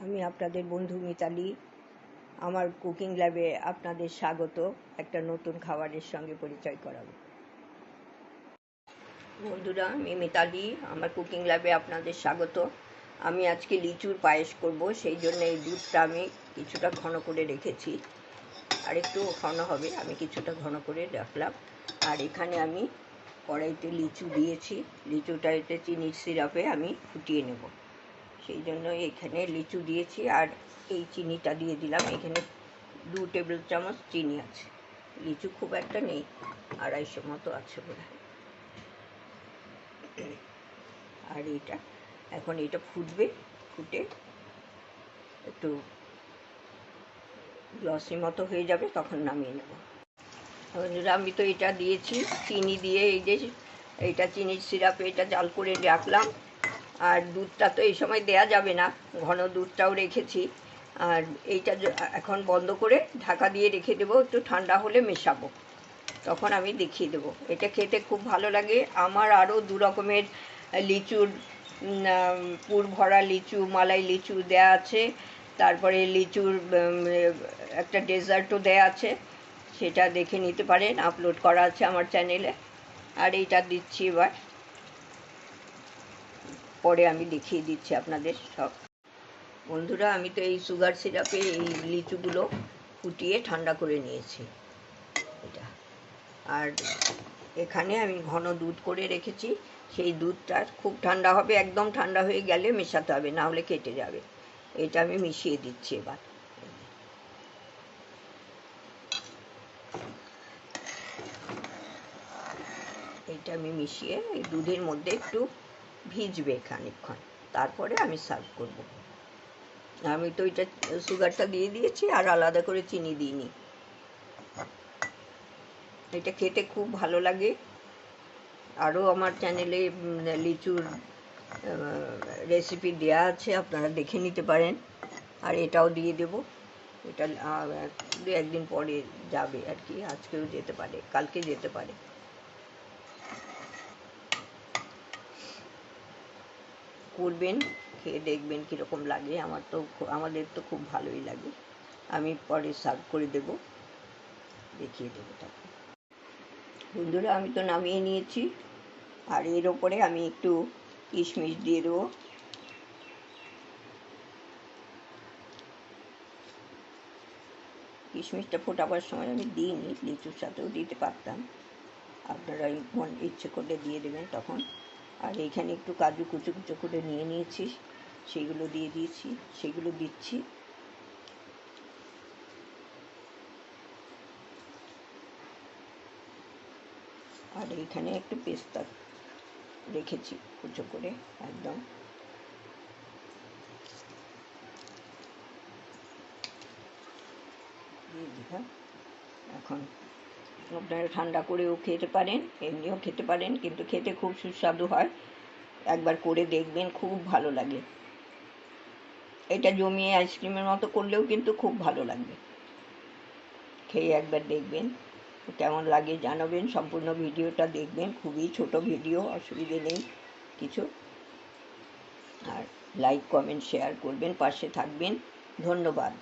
আমি আপনাদের বন্ধু মিতালি। আমার কুকিং ল্যাবে আপনাদের স্বাগত। একটা নতুন খাবারের সঙ্গে পরিচয় করাবো। বন্ধুরা, আমি মিতালি। আমার কুকিং ল্যাবে আপনাদের স্বাগত। আমি আজকে লিচুর পায়েস করব, সেই জন্য এই দুধটা আমি কিছুটা ঘন করে রেখেছি। আর একটু ঘন হবে, আমি কিছুটা ঘন করে রাখলাম। আর এখানে আমি কড়াইতে লিচু দিয়েছি। লিচুটা এতে চিনির সিরাপে আমি ফুটিয়ে নেব। সেই জন্য এখানে লিচু দিয়েছি আর এই চিনিটা দিয়ে দিলাম। এখানে দু টেবিল চামচ চিনি আছে। লিচু খুব একটা নেই, আড়াইশো মতো আছে বোধ আর এটা, এখন এটা ফুটবে, ফুটে একটু গ্লসি মতো হয়ে যাবে, তখন নামিয়ে নেব। আমি তো এটা দিয়েছি, চিনি দিয়ে এই যে এইটা চিনির সিরাপে এটা জাল করে রাখলাম। আর দুধটা তো এই সময় দেয়া যাবে না। ঘন দুধটাও রেখেছি। আর এইটা এখন বন্ধ করে ঢাকা দিয়ে রেখে দেবো, একটু ঠান্ডা হলে মেশাবো। তখন আমি দেখিয়ে দেবো। এটা খেতে খুব ভালো লাগে। আমার আরও দু রকমের লিচুর পুর ভরা লিচু, মালাই লিচু দেয়া আছে। তারপরে লিচুর একটা ডেজার্টও দেয়া আছে। সেটা দেখে নিতে পারেন, আপলোড করা আছে আমার চ্যানেলে। আর এইটা দিচ্ছি এবার। পরে আমি দেখিয়ে দিচ্ছি আপনাদের সব। বন্ধুরা, আমি তো এই সুগার সিরাপে এই লিচুগুলো ফুটিয়ে ঠান্ডা করে নিয়েছি। এটা। আর এখানে আমি ঘন দুধ করে রেখেছি। সেই দুধটা খুব ঠান্ডা হবে, একদম ঠান্ডা হয়ে গেলে মেশাতে হবে, না হলে কেটে যাবে। এটা আমি মিশিয়ে দিচ্ছি এবার। এটা আমি মিশিয়ে এই দুধের মধ্যে একটু ভিজবে খানিকক্ষণ। তারপরে আমি সার্ভ করব। আমি তো এটা সুগারটা দিয়ে দিয়েছি আর আলাদা করে চিনি দিইনি। এটা খেতে খুব ভালো লাগে। আরও আমার চ্যানেলে লিচুর রেসিপি দেওয়া আছে, আপনারা দেখে নিতে পারেন। আর এটাও দিয়ে দেব। এটা দু একদিন পরে যাবে আর কি। আজকেও যেতে পারে, কালকে যেতে পারে। করবেন, খেয়ে দেখবেন কীরকম লাগে। আমার তো আমাদের তো খুব ভালোই লাগে। আমি পরে সার্ভ করে দেব। দেখিয়ে দেবো তাকে। বন্ধুরা, আমি তো নামিয়ে নিয়েছি। আর এর ওপরে আমি একটু কিশমিশ দিয়ে দেবো। কিশমিশটা ফোটাবার সময় আমি দিইনি, লিচুর সাথেও দিতে পারতাম। আপনারা ইচ্ছে করলে দিয়ে দেবেন তখন। আর এইখানে একটু কাজু কুচো কুচো করে নিয়ে নিয়েছি। সেগুলো দিয়ে দিয়েছি, সেগুলো দিচ্ছি। আর এইখানে একটু পেস্তা রেখেছি কুচো করে, একদম। দিয়ে দিলাম। এখন আপনারা ঠান্ডা করেও খেতে পারেন, এমনিও খেতে পারেন, কিন্তু খেতে খুব সুস্বাদু হয়। একবার করে দেখবেন, খুব ভালো লাগে। এটা জমিয়ে আইসক্রিমের মতো করলেও কিন্তু খুব ভালো লাগবে। খেয়ে একবার দেখবেন, কেমন লাগে জানাবেন, সম্পূর্ণ ভিডিওটা দেখবেন, খুবই ছোট ভিডিও, অসুবিধে নেই কিছু। আর লাইক কমেন্ট শেয়ার করবেন, পাশে থাকবেন। ধন্যবাদ।